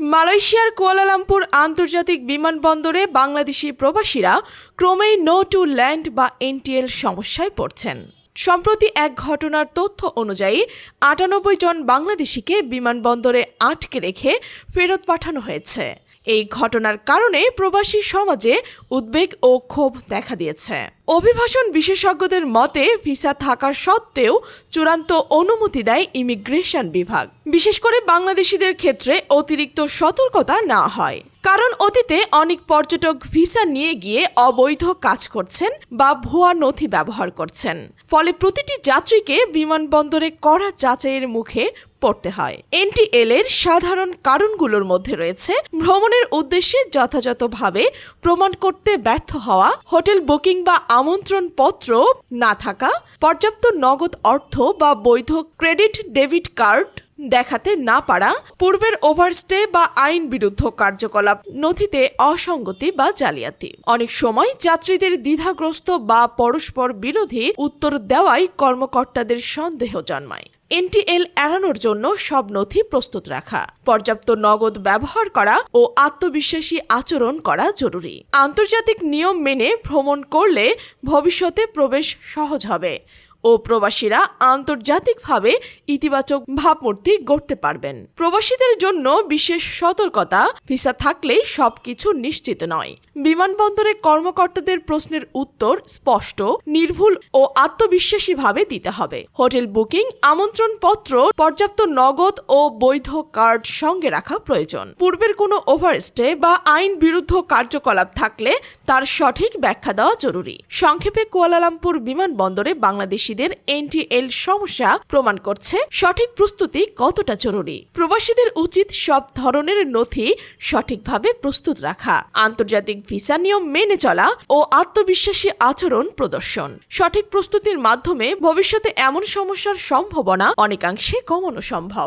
মালয়েশিয়ার কুয়ালালামপুর আন্তর্জাতিক বিমানবন্দরে বাংলাদেশি প্রবাসীরা ক্রমেই নো টু ল্যান্ড বা এনটিএল সমস্যায় পড়ছেন। সম্প্রতি এক ঘটনার তথ্য অনুযায়ী, আটানব্বই জন বাংলাদেশিকে বিমানবন্দরে আটকে রেখে ফেরত পাঠানো হয়েছে। এই ঘটনার কারণে প্রবাসী সমাজে উদ্বেগ ও ক্ষোভ দেখা দিয়েছে। অভিবাসন বিশেষজ্ঞদের মতে, ভিসা থাকা সত্ত্বেও চূড়ান্ত অনুমতি দেয় ইমিগ্রেশন বিভাগ। বিশেষ করে বাংলাদেশিদের ক্ষেত্রে অতিরিক্ত সতর্কতা না হয়। কারণ অতীতে অনেক পর্যটক ভিসা নিয়ে গিয়ে অবৈধ কাজ করছেন বা ভুয়া নথি ব্যবহার করছেন। ফলে প্রতিটি যাত্রীকে বিমানবন্দরে কড়া যাচাইয়ের মুখে পড়তে হয়। এনটিএল এর সাধারণ কারণগুলোর মধ্যে রয়েছে ভ্রমণের উদ্দেশ্যে যথাযথভাবে প্রমাণ করতে ব্যর্থ হওয়া, হোটেল বুকিং বা আমন্ত্রণ পত্র না থাকা, পর্যাপ্ত নগদ অর্থ বা বৈধ ক্রেডিট ডেবিট কার্ড দেখাতে না পারা, পূর্বের ওভারস্টে বা আইন বিরুদ্ধ কার্যকলাপ, নথিতে অসঙ্গতি বা জালিয়াতি। অনেক সময় যাত্রীদের দ্বিধাগ্রস্ত বা পরস্পর বিরোধী উত্তর দেওয়াই কর্মকর্তাদের সন্দেহ জন্মায়। এনটিএল এড়ানোর জন্য সব নথি প্রস্তুত রাখা, পর্যাপ্ত নগদ ব্যবহার করা ও আত্মবিশ্বাসী আচরণ করা জরুরি। আন্তর্জাতিক নিয়ম মেনে ভ্রমণ করলে ভবিষ্যতে প্রবেশ সহজ হবে। ও প্রবাসীরা আন্তর্জাতিকভাবে ইতিবাচক ভাবমূর্তি গড়তে পারবেন। প্রবাসীদের জন্য বিশেষ সতর্কতা, ভিসা থাকলেই সবকিছু নিশ্চিত নয়। বিমানবন্দরে কর্মকর্তাদের প্রশ্নের উত্তর স্পষ্ট, নির্ভুল ও আত্মবিশ্বাসীভাবে দিতে হবে। হোটেল বুকিং, আমন্ত্রণপত্র, পর্যাপ্ত নগদ ও বৈধ কার্ড সঙ্গে রাখা প্রয়োজন। পূর্বের কোনো ওভারস্টে বা আইন বিরুদ্ধ কার্যকলাপ থাকলে তার সঠিক ব্যাখ্যা দেওয়া জরুরি। সংক্ষেপে কুয়ালালামপুর বিমানবন্দরে বাংলাদেশিদের এনটিএল সমস্যা প্রমাণ করছে সঠিক প্রস্তুতি কতটা জরুরি। প্রবাসীদের উচিত সব ধরনের নথি সঠিকভাবে প্রস্তুত রাখা, আন্তর্জাতিক ভিসা নিয়ম মেনে চলা ও আত্মবিশ্বাসী আচরণ প্রদর্শন। সঠিক প্রস্তুতির মাধ্যমে ভবিষ্যতে এমন সমস্যার সম্ভাবনা অনেকাংশে কমানো সম্ভব।